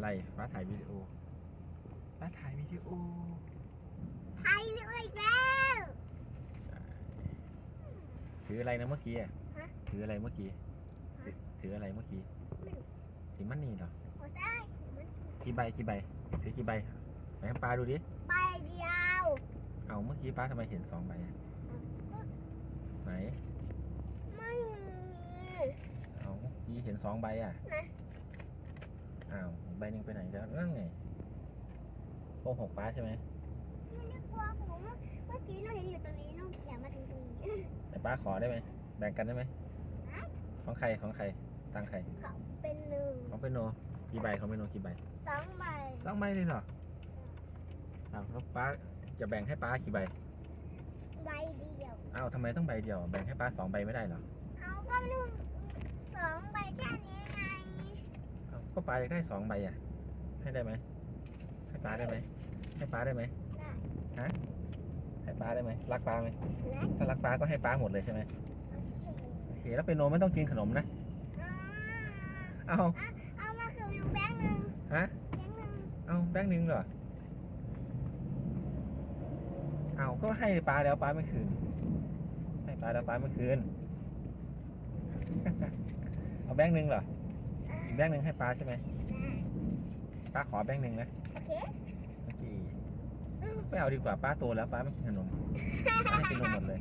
อะไรฟ้าถ่ายวิดีโอฟ้าถ่ายวิดีโอไทยเลยอีกแล้วถืออะไรนะเมื่อกี้อะฮะถืออะไรเมื่อกี้ถือถืออะไรเมื่อกี้ไม่รู้ถือมันนี่เหรอหัวได้มันกี่ใบกี่ใบถือกี่ใบไหนให้ปลาดูดิใบเดียวเอาเมื่อกี้ป้าทำไมเห็นสองใบอะไหนไม่มี เอาเมื่อกี้เห็นสองใบอะนะอ้าวอีก ใบหนึ่งไปไหนแล้วนั่นไงโกหกป้าใช่ไหมไม่ได้กลัวผมเมื่อกี้หนูเห็นอยู่ตรงนี้หนูเขียนมาถึงตรงนี้แต่ป้าขอได้ไหมแบ่งกันได้ไหมฮะของใครของใครตังใครเขาเป็นหนึ่งของเป็นโนกี่ใบของเป็นโนกี่ใบสองใบสองใบเลยเหรออ้าวแล้วป้าจะแบ่งให้ป้ากี่ใบใบเดียวอ้าวทำไมต้องใบเดียว แบ่งให้ป้าสองใบไม่ได้เหรอเอาก็หนูสองใบแค่นี้ไงอ้าว ก็ป้าอยากได้สองใบอะ ให้ได้ไหมให้ป้าได้ไหมให้ป้าได้ไหมได้ให้ป้าได้ไหมรักป้าไหมและถ้ารักป้าก็ให้ป้าหมดเลยใช่ไหมโอเคโอเคแล้วเป็นโนไม่ต้องกินขนมนะอ่าเอาเอามาคืออยู่แบงค์หนึ่งฮะแบงค์หนึ่งเอาแบงค์หนึ่งเหรอเอาก็ให้ป้าแล้วป้าไม่คืนให้ป้าแล้วป้าไม่คืนเอาแบงค์หนึ่งเหรออีกแบงค์หนึ่งให้ป้าใช่ไหมได้ป้าขอแบงค์หนึ่งนะโอเคโอเคเอ้าไม่เอาดีกว่าป้าโตแล้วป้าไม่กินขนมป้าให้กินนมหมดเลย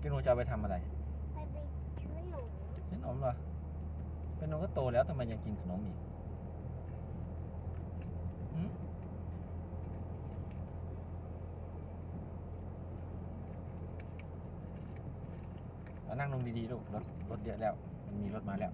กินนมจะเอาไปทำอะไรไปไปชื้อหนูกินขนมเหรอเป็นนมก็โตแล้วทำไมยังกินขนมอีกหืม แล้วนั่งลงดีๆลูกรถรถเยอะแล้ว มันมีรถมาแล้ว